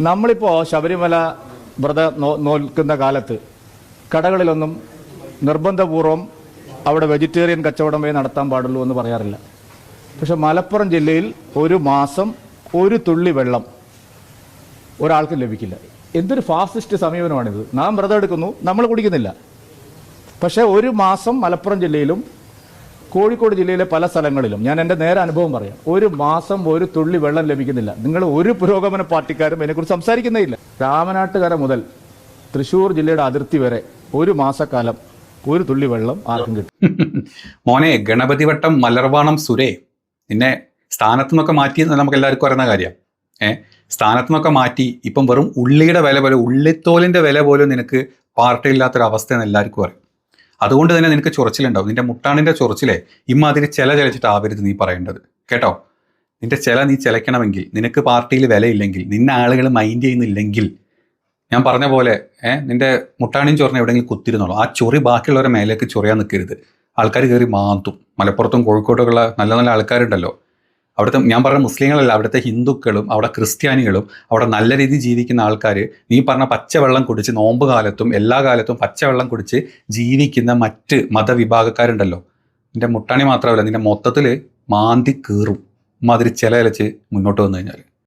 നമ്മളിപ്പോൾ ശബരിമല വ്രത നോൽക്കുന്ന കാലത്ത് കടകളിലൊന്നും നിർബന്ധപൂർവം അവിടെ വെജിറ്റേറിയൻ കച്ചവടമേ നടത്താൻ പാടുള്ളൂ എന്ന് പറയാറില്ല. പക്ഷെ മലപ്പുറം ജില്ലയിൽ ഒരു മാസം ഒരു തുള്ളി വെള്ളം ഒരാൾക്ക് ലഭിക്കില്ല. എന്തൊരു ഫാസിസ്റ്റ് സമീപനമാണിത്. നാം വ്രതം എടുക്കുന്നു നമ്മൾ കുടിക്കുന്നില്ല. പക്ഷേ ഒരു മാസം മലപ്പുറം ജില്ലയിലും കോഴിക്കോട് ജില്ലയിലെ പല സ്ഥലങ്ങളിലും ഞാൻ എന്റെ നേരെ അനുഭവം പറയാം. ഒരു മാസം ഒരു തുള്ളി വെള്ളം ലഭിക്കുന്നില്ല. നിങ്ങൾ ഒരു പുരോഗമന പാർട്ടിക്കാരും അതിനെക്കുറിച്ച് സംസാരിക്കുന്നേ ഇല്ല. രാമനാട്ടുകര മുതൽ തൃശ്ശൂർ ജില്ലയുടെ അതിർത്തി വരെ ഒരു മാസക്കാലം ഒരു തുള്ളി വെള്ളം ആർക്കും കിട്ടും. മോനെ ഗണപതി വട്ടം മലർവാണം സുരേ. നിന്നെ സ്ഥാനത്തു നിന്നൊക്കെ മാറ്റി നമുക്ക് എല്ലാവർക്കും അറിയുന്ന കാര്യം. ഏ സ്ഥാനത്തു നിന്നൊക്കെ മാറ്റി ഇപ്പം വെറും ഉള്ളിയുടെ വില പോലെ ഉള്ളിത്തോലിന്റെ വില പോലും നിനക്ക് പാർട്ടിയില്ലാത്തൊരു അവസ്ഥയെന്ന് എല്ലാവർക്കും അറിയാം. അതുകൊണ്ട് തന്നെ നിനക്ക് ചൊറച്ചിലുണ്ടാവും. നിന്റെ മുട്ടാണിന്റെ ചൊറച്ചിലെ ഇമ്മാതിരി ചില ചലച്ചിട്ട് ആവരുത് നീ പറയേണ്ടത്. കേട്ടോ? നിന്റെ ചില നീ ചിലയ്ക്കണമെങ്കിൽ നിനക്ക് പാർട്ടിയിൽ വിലയില്ലെങ്കിൽ നിന്നെ ആളുകൾ മൈൻഡ് ചെയ്യുന്നില്ലെങ്കിൽ ഞാൻ പറഞ്ഞ പോലെ ഏഹ് നിന്റെ മുട്ടാണിൻ ചൊറിനെ എവിടെയെങ്കിലും കുത്തിരുന്നോളൂ. ആ ചൊറി ബാക്കിയുള്ളവരെ മേലേക്ക് ചൊറിയാൻ നിൽക്കരുത്. ആൾക്കാർ കയറി മാന്തും. മലപ്പുറത്തും കോഴിക്കോട്ടുള്ള നല്ല നല്ല ആൾക്കാരുണ്ടല്ലോ. അവിടുത്തെ ഞാൻ പറഞ്ഞ മുസ്ലിങ്ങളല്ല അവിടുത്തെ ഹിന്ദുക്കളും അവിടെ ക്രിസ്ത്യാനികളും അവിടെ നല്ല രീതിയിൽ ജീവിക്കുന്ന ആൾക്കാർ നീ പറഞ്ഞ പച്ചവെള്ളം കുടിച്ച് നോമ്പ് കാലത്തും എല്ലാ കാലത്തും പച്ചവെള്ളം കുടിച്ച് ജീവിക്കുന്ന മറ്റ് മതവിഭാഗക്കാരുണ്ടല്ലോ. നിന്റെ മുട്ടാണി മാത്രമല്ല നിന്റെ മൊത്തത്തിൽ മാന്തി കീറും. മാതിരി ചില ഇലച്ച് മുന്നോട്ട് വന്നു കഴിഞ്ഞാൽ